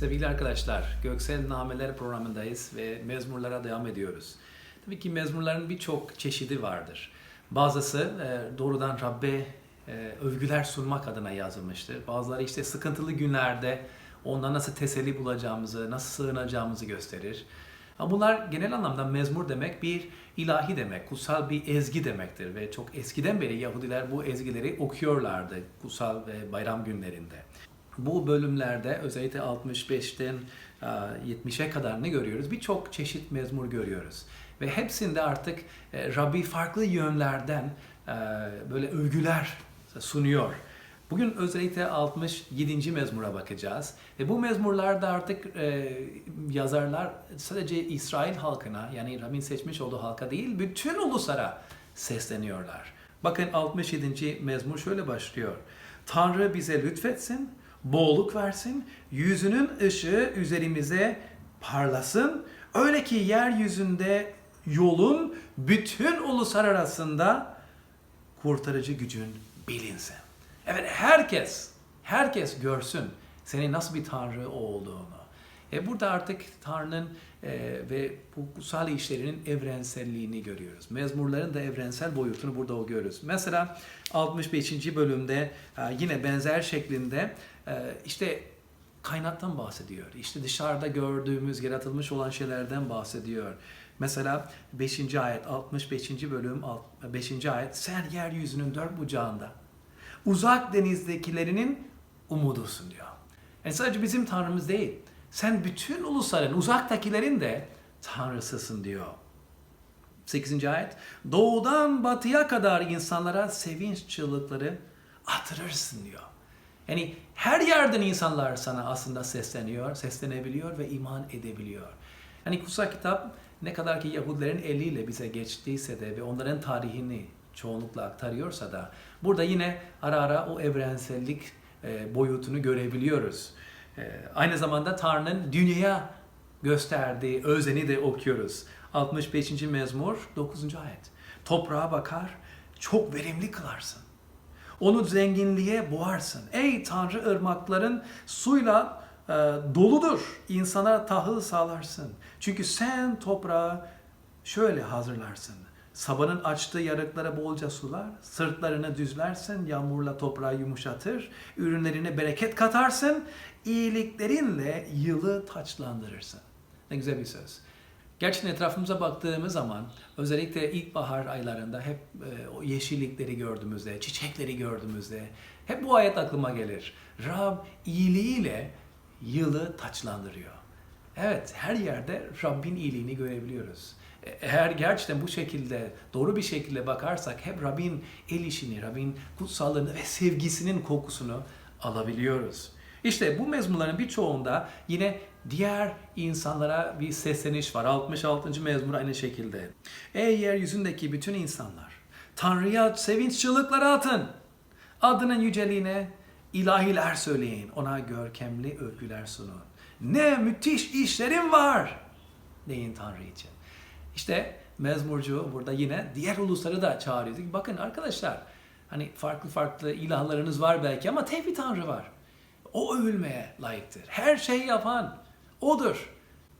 Sevgili arkadaşlar, Göksel Nameler programındayız ve mezmurlara devam ediyoruz. Tabii ki mezmurların birçok çeşidi vardır. Bazısı e, doğrudan Rabbe e, övgüler sunmak adına yazılmıştır. Bazıları işte sıkıntılı günlerde ondan nasıl teselli bulacağımızı, nasıl sığınacağımızı gösterir. Ama bunlar genel anlamda mezmur demek bir ilahi demek, kutsal bir ezgi demektir ve çok eskiden beri Yahudiler bu ezgileri okuyorlardı kutsal ve bayram günlerinde. Bu bölümlerde özellikle 65'ten e, 70'e kadar ne görüyoruz? Birçok çeşit mezmur görüyoruz. Ve hepsinde artık e, Rabbi farklı yönlerden e, böyle övgüler sunuyor. Bugün özellikle 67. mezmura bakacağız. Ve bu mezmurlarda artık e, yazarlar sadece İsrail halkına yani Rabbin seçmiş olduğu halka değil bütün uluslara sesleniyorlar. Bakın 67. mezmur şöyle başlıyor. Tanrı bize lütfetsin, bolluk versin, yüzünün ışığı üzerimize parlasın. Öyle ki yeryüzünde yolun bütün uluslar arasında kurtarıcı gücün bilinsin. Evet herkes, herkes görsün senin nasıl bir Tanrı olduğunu. E burada artık Tanrı'nın e, ve bu kutsal işlerinin evrenselliğini görüyoruz. Mezmurların da evrensel boyutunu burada o görüyoruz. Mesela 65. bölümde e, yine benzer şeklinde e, işte kaynaktan bahsediyor. İşte dışarıda gördüğümüz, yaratılmış olan şeylerden bahsediyor. Mesela 5. ayet, 65. bölüm 5. ayet, sen yeryüzünün dört bucağında, uzak denizdekilerinin umudusun diyor. Yani sadece bizim Tanrımız değil, sen bütün ulusların, uzaktakilerin de Tanrısısın diyor. 8. ayet, doğudan batıya kadar insanlara sevinç çığlıkları atırırsın diyor. Yani her yerden insanlar sana aslında sesleniyor, seslenebiliyor ve iman edebiliyor. Hani kutsal kitap ne kadar ki Yahudilerin eliyle bize geçtiyse de ve onların tarihini çoğunlukla aktarıyorsa da burada yine ara ara o evrensellik e, boyutunu görebiliyoruz. E, aynı zamanda Tanrı'nın dünyaya gösterdiği özeni de okuyoruz. 65. mezmur 9. ayet. Toprağa bakar, çok verimli kılarsın. Onu zenginliğe boğarsın. Ey Tanrı ırmakların suyla e, doludur. İnsana tahıl sağlarsın. Çünkü sen toprağı şöyle hazırlarsın. Sabanın açtığı yarıklara bolca sular, sırtlarını düzlersin, yağmurla toprağı yumuşatır, ürünlerine bereket katarsın, iyiliklerinle yılı taçlandırırsın. Ne güzel bir söz. Gerçekten etrafımıza baktığımız zaman özellikle ilkbahar aylarında hep e, o yeşillikleri gördüğümüzde, çiçekleri gördüğümüzde hep bu ayet aklıma gelir. Rab iyiliğiyle yılı taçlandırıyor. Evet, her yerde Rabbin iyiliğini görebiliyoruz. E, Eğer gerçekten bu şekilde, doğru bir şekilde bakarsak hep Rabbin el işini, Rabbin kutsallığını ve sevgisinin kokusunu alabiliyoruz. İşte bu mezmurların birçoğunda yine diğer insanlara bir sesleniş var. 66. mezmur aynı şekilde. Ey yeryüzündeki bütün insanlar, Tanrı'ya sevinç çığlıkları atın. Adının yüceliğine ilahiler söyleyin. Ona görkemli övgüler sunun. Ne müthiş işlerim var deyin Tanrı için. İşte mezmurcu burada yine diğer ulusları da çağırıyor. Ki, Bakın arkadaşlar hani farklı farklı ilahlarınız var belki ama tek bir Tanrı var. O övülmeye layıktır. Her şeyi yapan O'dur.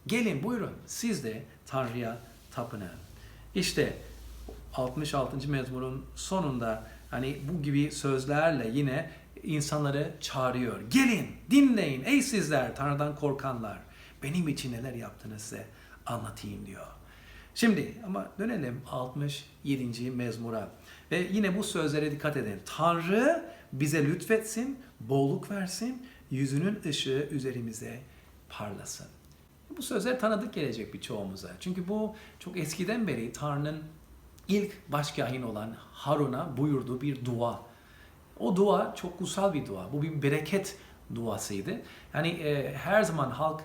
Gelin buyurun siz de Tanrı'ya tapının. İşte 66. mezmurun sonunda hani bu gibi sözlerle yine insanları çağırıyor. Gelin, dinleyin ey sizler Tanrı'dan korkanlar. Benim için neler yaptığını size anlatayım diyor. Şimdi ama dönelim 67. mezmura. Ve yine bu sözlere dikkat edin. Tanrı bize lütfetsin, bolluk versin, yüzünün ışığı üzerimize parlasın. Bu sözler tanıdık gelecek birçoğumuza. Çünkü bu çok eskiden beri Tanrı'nın ilk başkahin olan Harun'a buyurduğu bir dua. O dua çok kutsal bir dua. Bu bir bereket duasıydı. Yani e, her zaman halk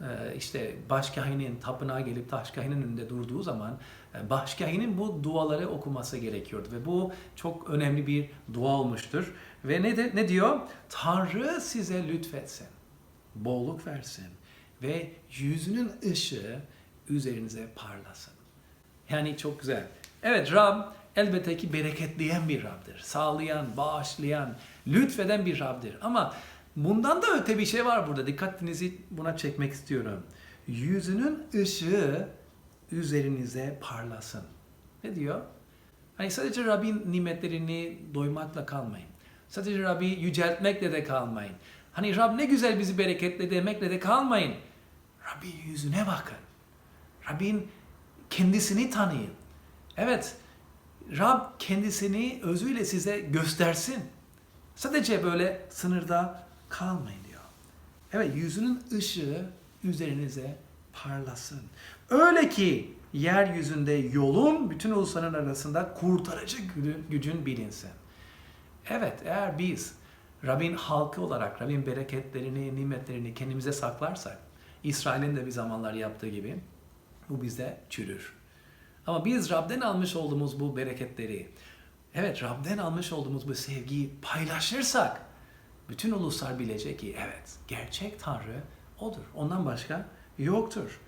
e, işte başkahinin tapınağa gelip başkahinin önünde durduğu zaman e, başkahinin bu duaları okuması gerekiyordu ve bu çok önemli bir dua olmuştur. Ve ne de, ne diyor? Tanrı size lütfetsin, bolluk versin ve yüzünün ışığı üzerinize parlasın. Yani çok güzel. Evet Rab elbette ki bereketleyen bir Rab'dir. Sağlayan, bağışlayan, lütfeden bir Rab'dir. Ama bundan da öte bir şey var burada. Dikkatinizi buna çekmek istiyorum. Yüzünün ışığı üzerinize parlasın. Ne diyor? Hani sadece Rabbin nimetlerini doymakla kalmayın. Sadece Rabbi yüceltmekle de kalmayın. Hani Rab ne güzel bizi bereketle demekle de kalmayın. Rabbin yüzüne bakın. Rabbin kendisini tanıyın. Evet, Rab kendisini özüyle size göstersin. Sadece böyle sınırda kalmayın diyor. Evet, yüzünün ışığı üzerinize parlasın. Öyle ki yeryüzünde yolun bütün ulusların arasında kurtarıcı gücün, bilinsin. Evet, eğer biz Rabbin halkı olarak Rabbin bereketlerini, nimetlerini kendimize saklarsak, İsrail'in de bir zamanlar yaptığı gibi bu bizde çürür. Ama biz Rab'den almış olduğumuz bu bereketleri, evet Rab'den almış olduğumuz bu sevgiyi paylaşırsak, bütün uluslar bilecek ki evet gerçek Tanrı odur. Ondan başka yoktur.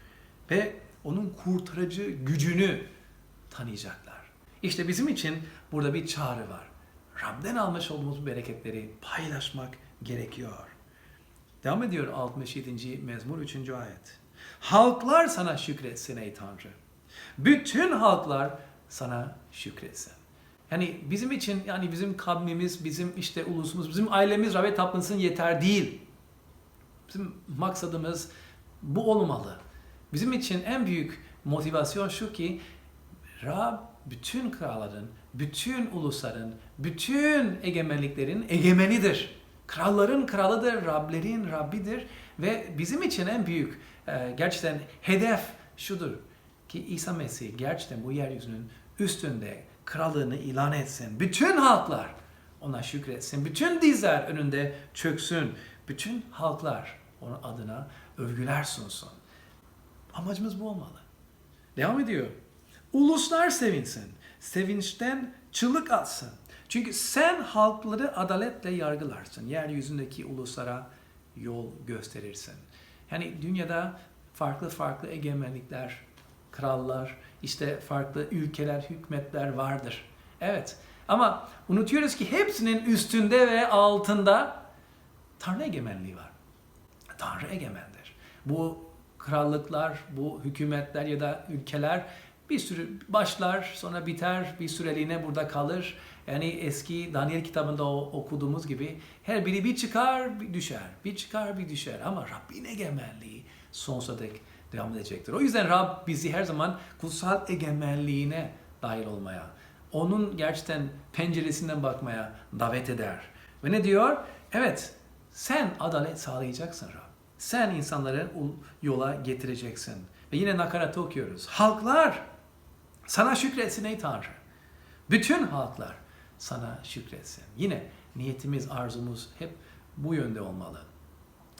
Ve onun kurtarıcı gücünü tanıyacaklar. İşte bizim için burada bir çağrı var. Rab'den almış olduğumuz bereketleri paylaşmak gerekiyor. Devam ediyor 67. mezmur 3. ayet. Halklar sana şükretsin ey Tanrı. Bütün halklar sana şükretsin. Yani bizim için yani bizim kavmimiz, bizim işte ulusumuz, bizim ailemiz Rab'be tapınsın yeter değil. Bizim maksadımız bu olmalı. Bizim için en büyük motivasyon şu ki Rab bütün kralların, bütün ulusların, bütün egemenliklerin egemenidir. Kralların kralıdır, Rablerin Rabbidir ve bizim için en büyük e, gerçekten hedef şudur ki İsa Mesih gerçekten bu yeryüzünün üstünde krallığını ilan etsin. Bütün halklar ona şükretsin. Bütün dizler önünde çöksün. Bütün halklar onun adına övgüler sunsun. Amacımız bu olmalı. Devam ediyor. Uluslar sevinsin. Sevinçten çığlık atsın. Çünkü sen halkları adaletle yargılarsın. Yeryüzündeki uluslara yol gösterirsin. Yani dünyada farklı farklı egemenlikler, krallar, işte farklı ülkeler, hükmetler vardır. Evet. Ama unutuyoruz ki hepsinin üstünde ve altında Tanrı egemenliği var. Tanrı egemendir. Bu krallıklar, bu hükümetler ya da ülkeler bir sürü başlar, sonra biter, bir süreliğine burada kalır. Yani eski Daniel kitabında okuduğumuz gibi her biri bir çıkar, bir düşer, bir çıkar, bir düşer. Ama Rabbin egemenliği sonsuza dek devam edecektir. O yüzden Rab bizi her zaman kutsal egemenliğine dahil olmaya, onun gerçekten penceresinden bakmaya davet eder. Ve ne diyor? Evet, sen adalet sağlayacaksın Rab. Sen insanları yola getireceksin. Ve yine nakaratı okuyoruz. Halklar sana şükretsin ey Tanrı. Bütün halklar sana şükretsin. Yine niyetimiz, arzumuz hep bu yönde olmalı.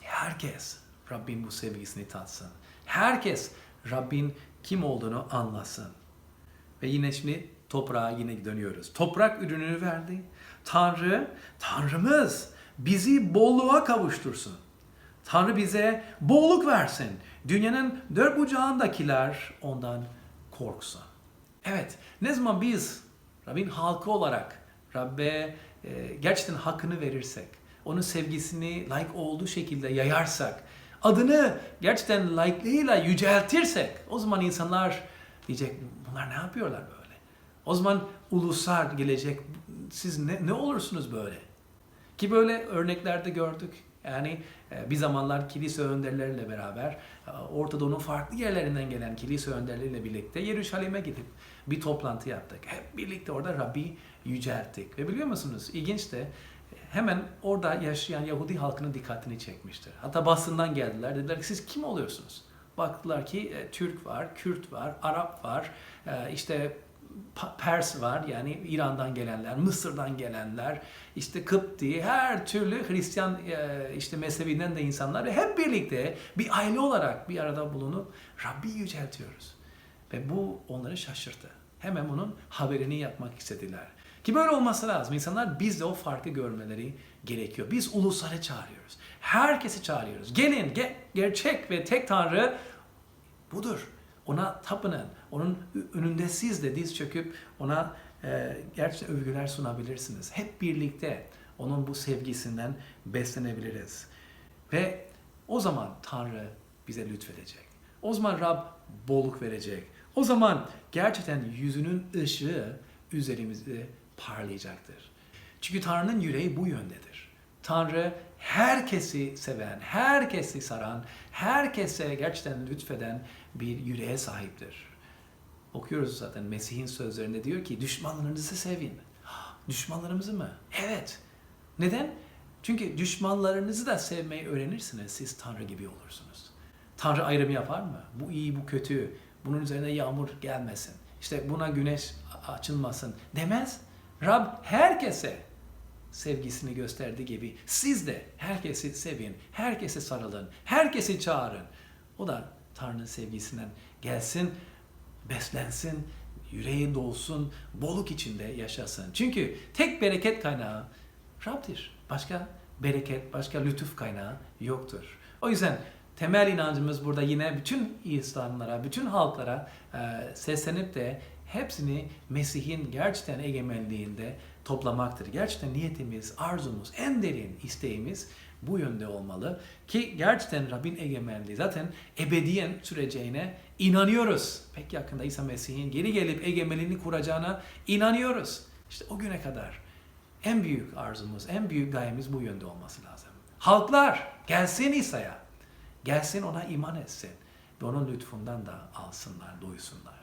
Herkes Rabbin bu sevgisini tatsın. Herkes Rabbin kim olduğunu anlasın. Ve yine şimdi toprağa yine dönüyoruz. Toprak ürününü verdi. Tanrı, Tanrımız bizi bolluğa kavuştursun. Tanrı bize bolluk versin. Dünyanın dört bucağındakiler ondan korksun. Evet, ne zaman biz Rabbin halkı olarak Rabbe e, gerçekten hakkını verirsek, onun sevgisini layık olduğu şekilde yayarsak, adını gerçekten layıklığıyla yüceltirsek, o zaman insanlar diyecek bunlar ne yapıyorlar böyle? O zaman uluslar gelecek, siz ne, ne olursunuz böyle? Ki böyle örneklerde gördük. Yani bir zamanlar kilise önderleriyle beraber Orta Doğu'nun farklı yerlerinden gelen kilise önderleriyle birlikte Yeruşalim'e gidip bir toplantı yaptık. Hep birlikte orada Rabbi yücelttik. Ve biliyor musunuz ilginç de hemen orada yaşayan Yahudi halkının dikkatini çekmiştir. Hatta basından geldiler. Dediler ki siz kim oluyorsunuz? Baktılar ki Türk var, Kürt var, Arap var, işte Pers var yani İran'dan gelenler, Mısır'dan gelenler, işte Kıpti, her türlü Hristiyan e, işte mezhebinden de insanlar hep birlikte bir aile olarak bir arada bulunup Rabbi yüceltiyoruz. Ve bu onları şaşırttı. Hemen bunun haberini yapmak istediler. Ki böyle olması lazım. İnsanlar biz de o farkı görmeleri gerekiyor. Biz ulusları çağırıyoruz. Herkesi çağırıyoruz. Gelin, ge- gerçek ve tek Tanrı budur. Ona tapının. Onun önünde siz de diz çöküp ona e, gerçekten övgüler sunabilirsiniz. Hep birlikte onun bu sevgisinden beslenebiliriz. Ve o zaman Tanrı bize lütfedecek. O zaman Rab bolluk verecek. O zaman gerçekten yüzünün ışığı üzerimizde parlayacaktır. Çünkü Tanrı'nın yüreği bu yöndedir. Tanrı herkesi seven, herkesi saran, herkese gerçekten lütfeden bir yüreğe sahiptir. Okuyoruz zaten Mesih'in sözlerinde diyor ki düşmanlarınızı sevin. Düşmanlarımızı mı? Evet. Neden? Çünkü düşmanlarınızı da sevmeyi öğrenirsiniz. Siz Tanrı gibi olursunuz. Tanrı ayrımı yapar mı? Bu iyi, bu kötü. Bunun üzerine yağmur gelmesin. İşte buna güneş açılmasın demez. Rab herkese sevgisini gösterdiği gibi siz de herkesi sevin, herkese sarılın, herkesi çağırın. O da Tanrı'nın sevgisinden gelsin, beslensin, yüreği dolsun, boluk içinde yaşasın. Çünkü tek bereket kaynağı Rab'dir. Başka bereket, başka lütuf kaynağı yoktur. O yüzden temel inancımız burada yine bütün insanlara, bütün halklara e, seslenip de hepsini Mesih'in gerçekten egemenliğinde toplamaktır. Gerçekten niyetimiz, arzumuz, en derin isteğimiz bu yönde olmalı. Ki gerçekten Rabbin egemenliği zaten ebediyen süreceğine inanıyoruz. Pek yakında İsa Mesih'in geri gelip egemenliğini kuracağına inanıyoruz. İşte o güne kadar en büyük arzumuz, en büyük gayemiz bu yönde olması lazım. Halklar gelsin İsa'ya. Gelsin ona iman etsin. Ve onun lütfundan da alsınlar, duysunlar.